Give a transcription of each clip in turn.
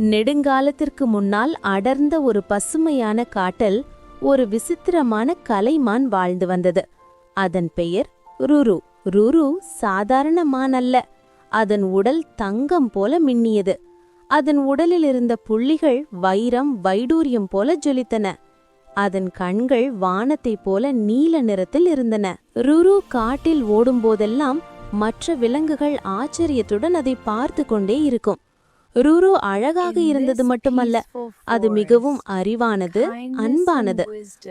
நெடுங்காலத்திற்கு முன்னால் அடர்ந்த ஒரு பசுமையான காட்டில் ஒரு விசித்திரமான கலைமான் வாழ்ந்து வந்தது. அதன் பெயர் ருரு. ருரு சாதாரண மான் அல்ல அதன் உடல் தங்கம் போல மின்னியது. அதன் உடலில் இருந்த புள்ளிகள் வைரம் வைடூரியம் போல ஜொலித்தன. அதன் கண்கள் வானத்தைப் போல நீல நிறத்தில் இருந்தன. ருரு காட்டில் ஓடும்போதெல்லாம் மற்ற விலங்குகள் ஆச்சரியத்துடன் அதை பார்த்து கொண்டே இருக்கும். ருரு அழகாக இருந்தது மட்டுமல்ல அது மிகவும் அறிவானது அன்பானது.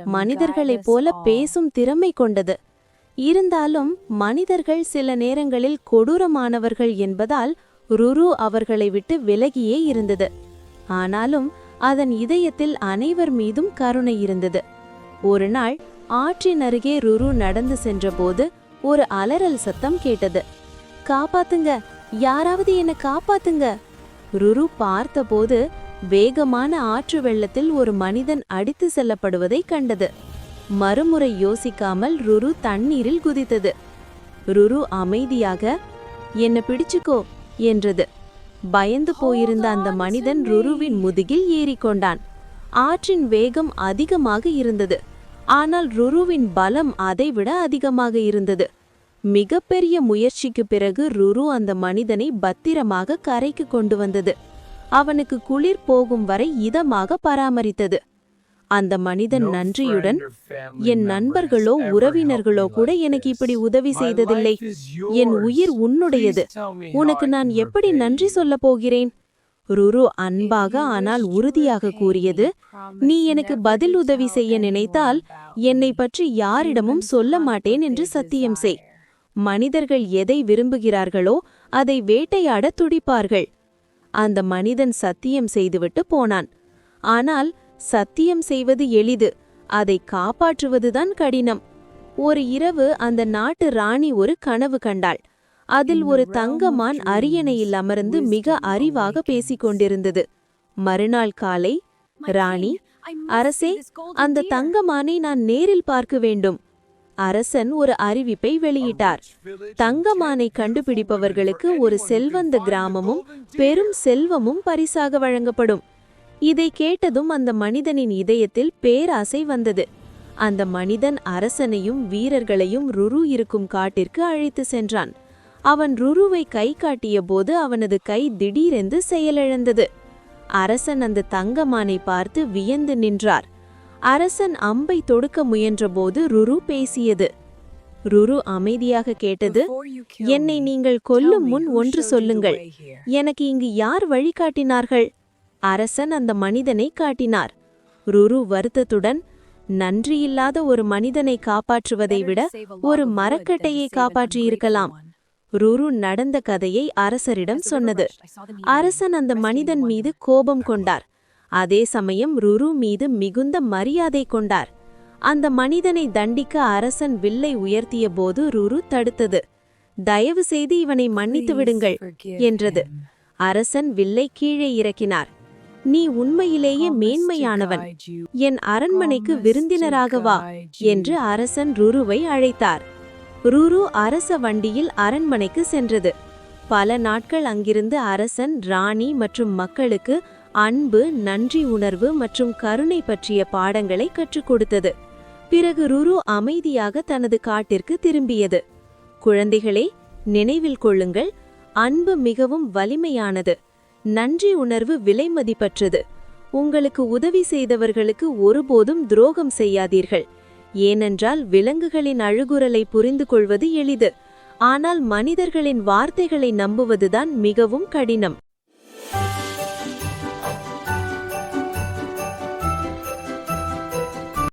மனிதர்களைப் போல பேசும் திறமை கொண்டது. இருந்தாலும் மனிதர்கள் சில நேரங்களில் கொடூரமானவர்கள் என்பதால் ருரு அவர்களை விட்டு விலகியே இருந்தது. ஆனாலும் அதன் இதயத்தில் அனைவர் மீதும் கருணை இருந்தது. ஒரு நாள் ஆற்றின் அருகே ருரு நடந்து சென்றபோது ஒரு அலறல் சத்தம் கேட்டது. காப்பாத்துங்க! யாராவது என்ன காப்பாத்துங்க! ருரு பார்த்தபோது வேகமான ஆற்று வெள்ளத்தில் ஒரு மனிதன் அடித்து செல்லப்படுவதை கண்டது. மறுமுறை யோசிக்காமல் ருரு தண்ணீரில் குதித்தது. ருரு அமைதியாக என்ன பிடிச்சுக்கோ என்றது. பயந்து போயிருந்த அந்த மனிதன் ருருவின் முதுகில் ஏறிக்கொண்டான். ஆற்றின் வேகம் அதிகமாக இருந்தது. ஆனால் ருருவின் பலம் அதைவிட அதிகமாக இருந்தது. மிகப்பெரிய முயற்சிக்கு பிறகு ருரு அந்த மனிதனை பத்திரமாக கரைக்கு கொண்டு வந்தது. அவனுக்கு குளிர் போகும் வரை இதமாக பராமரித்தது. அந்த மனிதன் நன்றியுடன் என் நண்பர்களோ உறவினர்களோ கூட எனக்கு இப்படி உதவி செய்ததில்லை. என் உயிர் உன்னுடையது. உனக்கு நான் எப்படி நன்றி சொல்லப் போகிறேன்? ருரு அன்பாக ஆனால் உறுதியாக கூறியது நீ எனக்கு பதில் உதவி செய்ய நினைத்தால் என்னை பற்றி யாரிடமும் சொல்ல மாட்டேன் என்று சத்தியம் செய். மனிதர்கள் எதை விரும்புகிறார்களோ அதை வேட்டையாட துடிப்பார்கள். அந்த மனிதன் சத்தியம் செய்துவிட்டு போனான். ஆனால் சத்தியம் செய்வது எளிது அதை காப்பாற்றுவதுதான் கடினம். ஒரு இரவு அந்த நாட்டு ராணி ஒரு கனவு கண்டாள். அதில் ஒரு தங்கமான் அரியணையில் அமர்ந்து மிக அறிவாக பேசிக் கொண்டிருந்தது மறுநாள் காலை ராணி அரசே அந்த தங்கமானை நான் நேரில் பார்க்க வேண்டும். அரசன் ஒரு அறிவிப்பை வெளியிட்டார். தங்கமானை கண்டுபிடிப்பவர்களுக்கு ஒரு செல்வந்த கிராமமும் பெரும் செல்வமும் பரிசாக வழங்கப்படும். இதை கேட்டதும் அந்த மனிதனின் இதயத்தில் பேராசை வந்தது. அந்த மனிதன் அரசனையும் வீரர்களையும் ருரு இருக்கும் காட்டிற்கு அழைத்து சென்றான். அவன் ருருவை கை காட்டிய போது அவனது கை திடீரென்று செயலிழந்தது. அரசன் அந்த தங்கமானை பார்த்து வியந்து நின்றார். அரசன் அம்பை தொடுக்க முயன்றபோது ருரு பேசியது. ருரு அமைதியாக கேட்டது என்னை நீங்கள் கொல்லும் முன் ஒன்று சொல்லுங்கள். எனக்கு இங்கு யார் வழிகாட்டினார்கள் அரசன் அந்த மனிதனை காட்டினார். ருரு வருத்தத்துடன் நன்றியில்லாத ஒரு மனிதனை காப்பாற்றுவதை விட ஒரு மரக்கட்டையை காப்பாற்றியிருக்கலாம். ருரு நடந்த கதையை அரசரிடம் சொன்னது. அரசன் அந்த மனிதன் மீது கோபம் கொண்டார். அதே சமயம் ருரு மீது மிகுந்த மரியாதை கொண்டார். அந்த மனிதனை தண்டிக்க அரசன் வில்லை உயர்த்திய போது ருரு தடுத்தது. தயவு செய்து இவனை மன்னித்து விடுங்கள் என்றது. அரசன் வில்லை கீழே இறக்கினார். நீ உண்மையிலேயே மேன்மையானவன். என் அரண்மனைக்கு விருந்தினராக வா என்று அரசன் ருருவை அழைத்தார். ருரு அரச வண்டியில் அரண்மனைக்கு சென்றது. பல நாட்கள் அங்கிருந்து அரசன் ராணி மற்றும் மக்களுக்கு அன்பு நன்றி உணர்வு மற்றும் கருணை பற்றிய பாடங்களை கற்றுக் கொடுத்தது. பிறகு ருரு அமைதியாக தனது காட்டிற்கு திரும்பியது. குழந்தைகளே நினைவில் கொள்ளுங்கள் அன்பு மிகவும் வலிமையானது. நன்றி உணர்வு விலைமதிப்பற்றது உங்களுக்கு உதவி செய்தவர்களுக்கு ஒருபோதும் துரோகம் செய்யாதீர்கள். ஏனென்றால் விலங்குகளின் அழுகுரலை புரிந்து கொள்வது எளிது. ஆனால் மனிதர்களின் வார்த்தைகளை நம்புவதுதான் மிகவும் கடினம்.